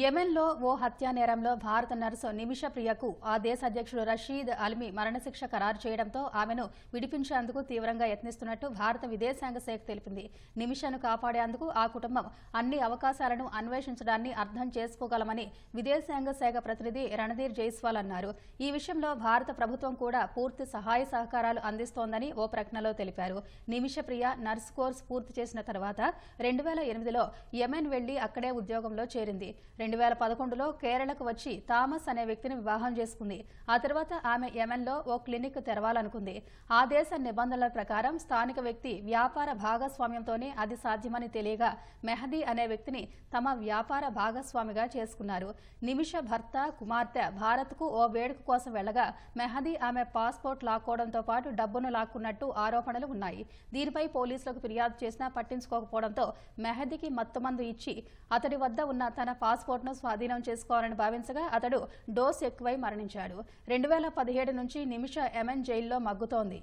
యెమెన్లో ఓ హత్యా నేరంలో భారత నర్సు నిమిష ప్రియకు ఆ దేశ అధ్యక్షుడు రషీద్ అల్మీ మరణశిక్ష ఖరారు చేయడంతో ఆమెను విడిపించేందుకు తీవ్రంగా యత్నిస్తున్నట్టు భారత విదేశాంగ శాఖ తెలిపింది. నిమిషను కాపాడేందుకు ఆ కుటుంబం అన్ని అవకాశాలను అన్వేషించడాన్ని అర్థం చేసుకోగలమని విదేశాంగ శాఖ ప్రతినిధి రణధీర్ జైస్వాల్ అన్నారు. ఈ విషయంలో భారత ప్రభుత్వం కూడా పూర్తి సహాయ సహకారాలు అందిస్తోందని ఓ ప్రకటనలో తెలిపారు. నిమిష ప్రియ నర్స్ కోర్స్ పూర్తి చేసిన తర్వాత రెండు వేల ఎనిమిదిలో యెమెన్ వెళ్ళి అక్కడే ఉద్యోగంలో చేరింది. రెండు వేల పదకొండులో కేరళకు వచ్చి థామస్ అనే వ్యక్తిని వివాహం చేసుకుంది. ఆ తర్వాత ఆమె యెమెన్లో ఓ క్లినిక్ తెరవాలనుకుంది. ఆ దేశ నిబంధనల ప్రకారం స్థానిక వ్యక్తి వ్యాపార భాగస్వామ్యంతోనే అది సాధ్యమని తెలియగా మెహదీ అనే వ్యక్తిని తమ వ్యాపార భాగస్వామిగా చేసుకున్నారు. నిమిష భర్త కుమార్తె భారత్కు ఓ వేడుక కోసం వెళ్ళగా మెహదీ ఆమె పాస్పోర్ట్ లాక్కోవడంతో పాటు డబ్బును లాక్కున్నట్టు ఆరోపణలు ఉన్నాయి. దీనిపై పోలీసులకు ఫిర్యాదు చేసినా పట్టించుకోకపోవడంతో మెహదీకి మత్తుమందు ఇచ్చి అతడి వద్ద ఉన్న తన పాస్ పాస్పోర్ట్ను స్వాధీనం చేసుకోవాలని భావించగా అతడు డోస్ ఎక్కువై మరణించాడు. రెండు వేల పదిహేడు నుంచి నిమిష ఎమెన్ జైల్లో మగ్గుతోంది.